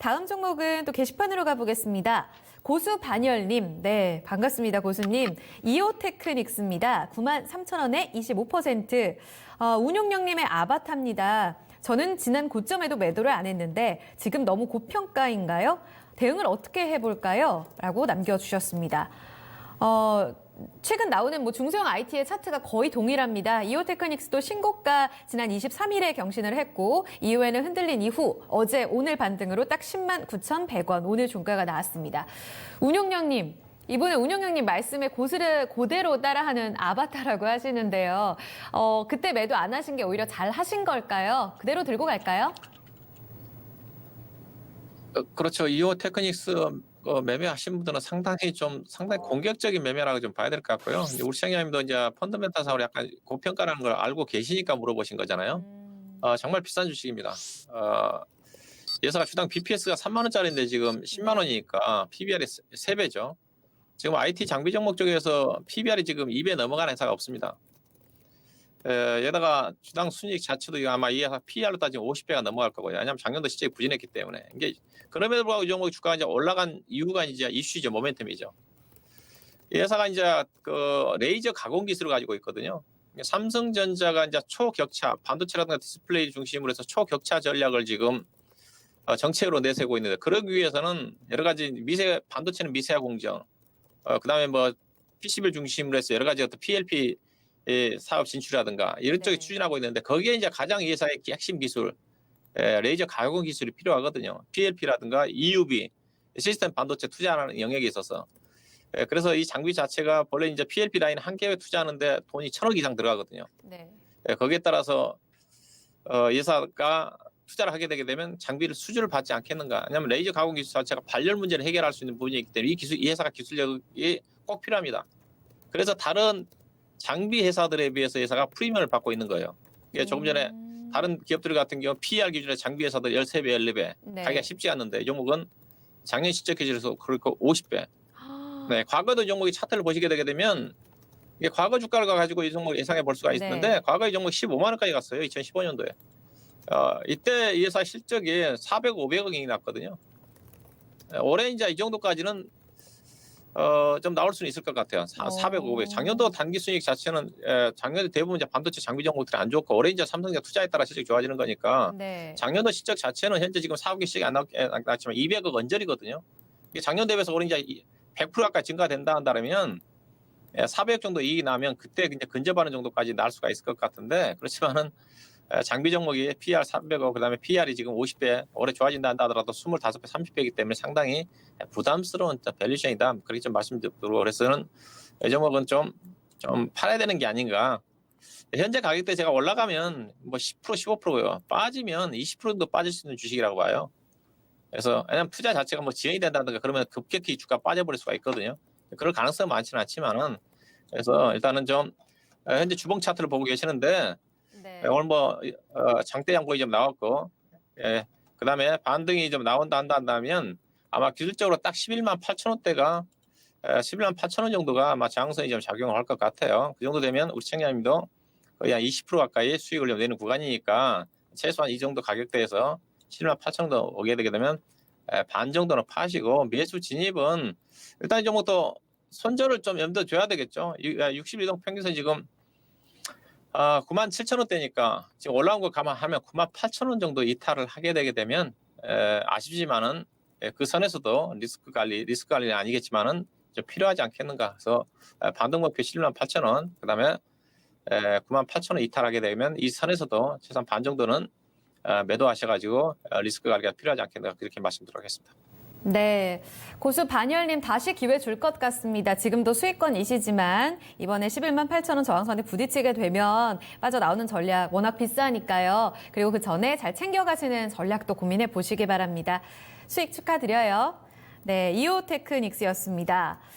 다음 종목은 또 게시판으로 가보겠습니다. 고수 반열님, 네, 반갑습니다, 고수님. 이오테크닉스입니다. 9만 3천 원에 25%. 어, 운용령님의 아바타입니다. 저는 지난 고점에도 매도를 안 했는데 지금 너무 고평가인가요? 대응을 어떻게 해볼까요? 라고 남겨주셨습니다. 어, 최근 나오는 뭐 중소형 IT의 차트가 거의 동일합니다. 이오테크닉스도 신고가 지난 23일에 경신을 했고 이후에는 흔들린 이후 어제 오늘 반등으로 딱 10만 9,100원 오늘 종가가 나왔습니다. 운용령님 이번에 운영형님 말씀에 고스를 그대로 따라하는 아바타라고 하시는데요. 어, 그때 매도 안 하신 게 오히려 잘 하신 걸까요? 그대로 들고 갈까요? 어, 그렇죠. 이오 테크닉스 어, 매매하신 분들은 상당히 좀 상당히 공격적인 매매라고 좀 봐야 될 것 같고요. 이제 우리 시장님도 이제 펀더멘탈 사업을 약간 고평가라는 걸 알고 계시니까 물어보신 거잖아요. 음, 어, 정말 비싼 주식입니다. 어, 예사가 주당 BPS가 3만 원짜리인데 지금 10만 원이니까 PBR이 3배죠. 지금 IT 장비 종목 쪽에서 PBR이 지금 2배 넘어가는 회사가 없습니다. 에, 게다가 주당 순이익 자체도 아마 이 PER로 따지면 50배가 넘어갈 거고요. 왜냐하면 작년도 실적이 부진했기 때문에. 이게 그럼에도 불구하고 이 종목의 주가가 이제 올라간 이유가 이제 이슈죠. 모멘텀이죠. 이 회사가 이제 그 레이저 가공 기술을 가지고 있거든요. 삼성전자가 이제 초격차 반도체라든가 디스플레이 중심으로 해서 초격차 전략을 지금 어, 정책으로 내세우고 있는데 그러기 위해서는 여러 가지 미세 반도체는 미세화 공정, 어, 그다음에 뭐 PCB 중심으로 해서 여러 가지 어떤 PLP 의 사업 진출이라든가 이런 쪽에 네. 추진하고 있는데 거기에 이제 가장 이 회사의 핵심 기술 에, 레이저 가공 기술이 필요하거든요. PLP라든가 EUV 시스템 반도체 투자하는 영역에 있어서 에, 그래서 이 장비 자체가 원래 이제 PLP 라인 한 개에 투자하는데 돈이 천억 이상 들어가거든요. 네. 예, 거기에 따라서 어, 예사가 투자를 하게 되게 되면 장비를 수주를 받지 않겠는가? 왜냐하면 레이저 가공 기술 자체가 발열 문제를 해결할 수 있는 부분이 있기 때문에 이 기술 이 회사가 기술력이 꼭 필요합니다. 그래서 다른 장비 회사들에 비해서 회사가 프리미엄을 받고 있는 거예요. 이게 조금 전에 음, 다른 기업들 같은 경우 PER 기준의 장비 회사들 13배, 14배 네. 가기가 쉽지 않는데 이 종목은 작년 실적 기준에서 그렇고 50배. 아, 네, 과거도 이 종목이 차트를 보시게 되게 되면 이게 과거 주가를 가지고 이 종목 예상해 볼 수가 있는데 네. 과거 이 종목 15만 원까지 갔어요. 2015년도에. 어, 이때 이 회사 실적이 400, 500억이 났거든요. 예, 올해 이제 이 정도까지는 어, 좀 나올 수는 있을 것 같아요. 사, 어. 400, 500. 작년도 단기 수익 자체는 에, 작년에 대부분 이제 반도체 장비 종목들이 안 좋고 올해 이제 삼성전자 투자에 따라 실적이 좋아지는 거니까 네. 작년도 실적 자체는 현재 지금 4억의 시익이 안 나왔- 에, 나왔지만 200억 언저리거든요. 이게 작년 대비해서 올해 이제 100% 가까이 증가된다 한다면 400억 정도 이익이 나면 그때 이제 근접하는 정도까지 날 수가 있을 것 같은데 그렇지만은 에, 장비 종목이 PR 300억 그다음에 PR이 지금 50배 올해 좋아진다 한다 하더라도 25배 30배이기 때문에 상당히 부담스러운 밸류션이다 그렇게 좀 말씀드리고 그래서는 이 종목은 좀 좀 팔아야 되는 게 아닌가 현재 가격대 제가 올라가면 뭐 10% 15%요. 빠지면 20% 정도 빠질 수 있는 주식이라고 봐요. 그래서 왜냐면 투자 자체가 뭐 지연이 된다든가 그러면 급격히 주가 빠져버릴 수가 있거든요. 그럴 가능성은 많지는 않지만은 그래서 일단은 좀 어, 현재 주봉 차트를 보고 계시는데 네. 오늘 뭐 어, 장대 양봉이 좀 나왔고 예, 그다음에 반등이 좀 나온다 한다 한다면 아마 기술적으로 딱 11만 8천 원대가 11만 8천 원 정도가 아마 장성이 좀 작용을 할 것 같아요. 그 정도 되면 우리 청량님도 거의 한 20% 가까이 수익을 좀 내는 구간이니까 최소한 이 정도 가격대에서 7만 8천 정도 오게 되게 되면 에, 반 정도는 파시고 매수 진입은 일단 이 정도 손절을 좀 염두에 둬야 되겠죠. 60일동 평균선 지금 아, 9만 7천 원대니까 지금 올라온 거 감안하면 9만 8천 원 정도 이탈을 하게 되게 되면 에, 아쉽지만은 에, 그 선에서도 리스크 관리, 리스크 관리는 아니겠지만은 좀 필요하지 않겠는가. 그래서 에, 반등 목표 7만 8천 원, 그다음에 에, 9만 8천 원 이탈하게 되면 이 선에서도 최소한 반 정도는 어, 매도하셔가지고 어, 리스크 관리가 필요하지 않겠는가 그렇게 말씀드리겠습니다. 네. 고수 반열님 다시 기회 줄 것 같습니다. 지금도 수익권이시지만 이번에 11만 8천 원 저항선에 부딪히게 되면 빠져나오는 전략 워낙 비싸니까요. 그리고 그 전에 잘 챙겨가시는 전략도 고민해 보시기 바랍니다. 수익 축하드려요. 네. 이오테크닉스였습니다.